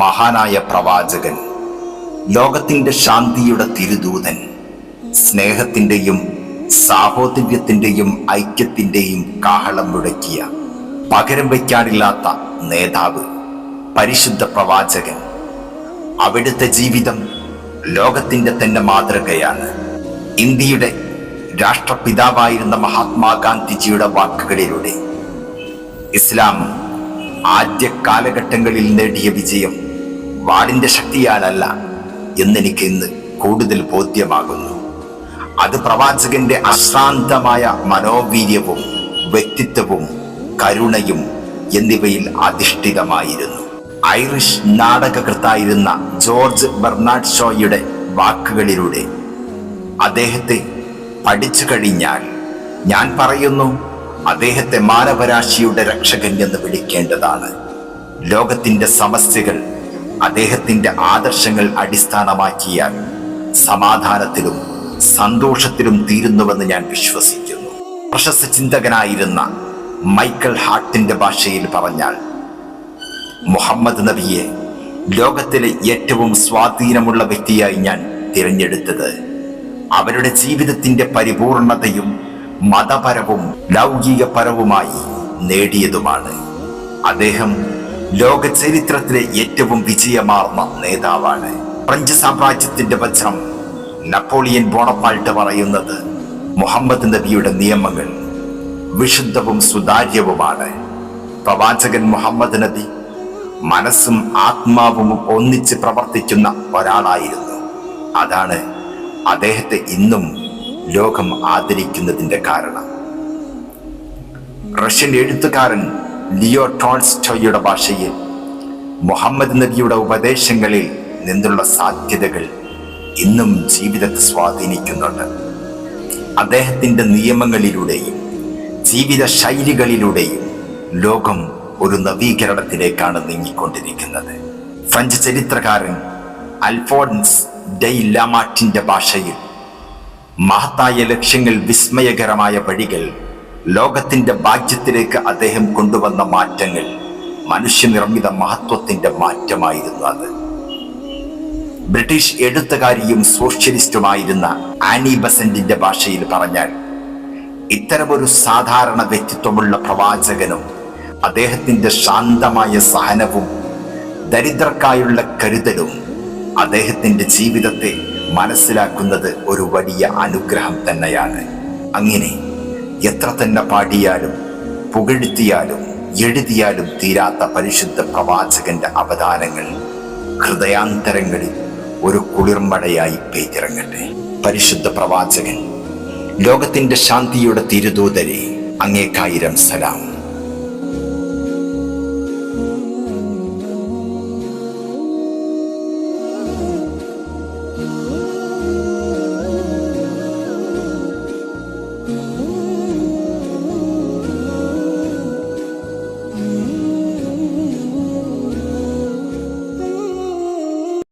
മഹാനായ പ്രവാചകൻ ലോകത്തിന്റെ ശാന്തിയുടെ തിരുദൂതൻ സ്നേഹത്തിന്റെയും സാഹോദര്യത്തിന്റെയും ഐക്യത്തിന്റെയും കാഹളം മുഴക്കിയ പകരം വയ്ക്കാനില്ലാത്ത നേതാവ് പരിശുദ്ധ പ്രവാചകൻ. അവിടുത്തെ ജീവിതം ലോകത്തിന്റെ തന്നെ മാതൃകയാണ്. ഇന്ത്യയുടെ രാഷ്ട്രപിതാവായിരുന്ന മഹാത്മാഗാന്ധിജിയുടെ വാക്കുകളിലൂടെ ഇസ്ലാം ആദ്യ കാലഘട്ടങ്ങളിൽ നേടിയ വിജയം വാടിന്റെ ശക്തിയാലല്ല എന്നെനിക്ക് ഇന്ന് കൂടുതൽ ബോധ്യമാകുന്നു. അത് പ്രവാചകന്റെ അശ്രാന്തമായ മനോവീര്യവും വ്യക്തിത്വവും കരുണയും എന്നിവയിൽ അധിഷ്ഠിതമായിരുന്നു. ഐറിഷ് നാടകകൃത്തായിരുന്ന ജോർജ് ബെർണാഡ് ഷോയുടെ വാക്കുകളിലൂടെ അദ്ദേഹത്തെ പഠിച്ചു കഴിഞ്ഞാൽ ഞാൻ പറയുന്നു അദ്ദേഹത്തെ മാനവരാശിയുടെ രക്ഷകൻ എന്ന് വിളിക്കേണ്ടതാണ്. ലോകത്തിന്റെ സമസ്യകൾ അദ്ദേഹത്തിന്റെ ആദർശങ്ങൾ അടിസ്ഥാനമാക്കിയാൽ സമാധാനത്തിലും സന്തോഷത്തിലും തീരുന്നുവെന്ന് ഞാൻ വിശ്വസിക്കുന്നു. പ്രശസ്ത ചിന്തകനായിരുന്ന മൈക്കൽ ഹാർട്ടിന്റെ ഭാഷയിൽ പറഞ്ഞാൽ മുഹമ്മദ് നബിയെ ലോകത്തിലെ ഏറ്റവും സ്വാധീനമുള്ള വ്യക്തിയായി ഞാൻ തിരഞ്ഞെടുത്തത് അവരുടെ ജീവിതത്തിന്റെ പരിപൂർണതയും മതപരവും ലൗകികപരവുമായി നേടിയതുമാണ്. അദ്ദേഹം ലോക ചരിത്രത്തിലെ ഏറ്റവും വിജയമാർന്ന നേതാവാണ്. ഫ്രഞ്ച് സാമ്രാജ്യത്തിന്റെ വജ്രം നപ്പോളിയൻ ബോണപ്പാൾട്ട് പറയുന്നത് മുഹമ്മദ് നബിയുടെ നിയമങ്ങൾ വിശുദ്ധവും സുതാര്യവുമാണ്. പ്രവാചകൻ മുഹമ്മദ് നബി മനസ്സും ആത്മാവും ഒന്നിച്ച് പ്രവർത്തിക്കുന്ന ഒരാളായിരുന്നു. അതാണ് അദ്ദേഹത്തെ ഇന്നും ലോകം ആദരിക്കുന്നതിന്റെ കാരണം. റഷ്യൻ എഴുത്തുകാരൻ ലിയോ ടോൾസ്റ്റോയുടെ ഭാഷയിൽ മുഹമ്മദ് നബിയുടെ ഉപദേശങ്ങളിൽ നിന്നുള്ള സാധ്യതകൾ ഇന്നും ജീവിതത്തെ സ്വാധീനിക്കുന്നുണ്ട്. അദ്ദേഹത്തിന്റെ നിയമങ്ങളിലൂടെയും ജീവിത ശൈലികളിലൂടെയും ലോകം ഒരു നവീകരണത്തിലേക്കാണ് നീങ്ങിക്കൊണ്ടിരിക്കുന്നത്. ഫ്രഞ്ച് ചരിത്രകാരൻ അൽഫോൺസ് ഡെയ് ലാമാറ്റിന്റെ ഭാഷയിൽ മഹത്തായ ലക്ഷ്യങ്ങൾ വിസ്മയകരമായ വഴികൾ ലോകത്തിന്റെ ഭാഗ്യത്തിലേക്ക് അദ്ദേഹം കൊണ്ടുവന്ന മാറ്റങ്ങൾ മനുഷ്യനിർമ്മിത മഹത്വത്തിന്റെ മാറ്റമായിരുന്നു അത്. ബ്രിട്ടീഷ് എഴുത്തുകാരിയും സോഷ്യലിസ്റ്റുമായിരുന്ന ആനി ബസന്റിന്റെ ഭാഷയിൽ പറഞ്ഞാൽ ഇത്തരമൊരു സാധാരണ വ്യക്തിത്വമുള്ള പ്രവാചകനും അദ്ദേഹത്തിന്റെ ശാന്തമായ സഹനവും ദരിദ്രർക്കായുള്ള കരുതലും അദ്ദേഹത്തിന്റെ ജീവിതത്തെ മനസ്സിലാക്കുന്നത് ഒരു വലിയ അനുഗ്രഹം തന്നെയാണ്. അങ്ങനെ എത്ര തന്നെ പാടിയാലും പുകഴ്ത്തിയാലും എഴുതിയാലും തീരാത്ത പരിശുദ്ധ പ്രവാചകന്റെ അവതാരങ്ങൾ ഹൃദയാന്തരങ്ങളിൽ ഒരു കുളിർമഴയായി പെയ്തിറങ്ങട്ടെ. പരിശുദ്ധ പ്രവാചകൻ ലോകത്തിന്റെ ശാന്തിയുടെ തിരുദൂതരെ അങ്ങേക്കായിരം സലാം.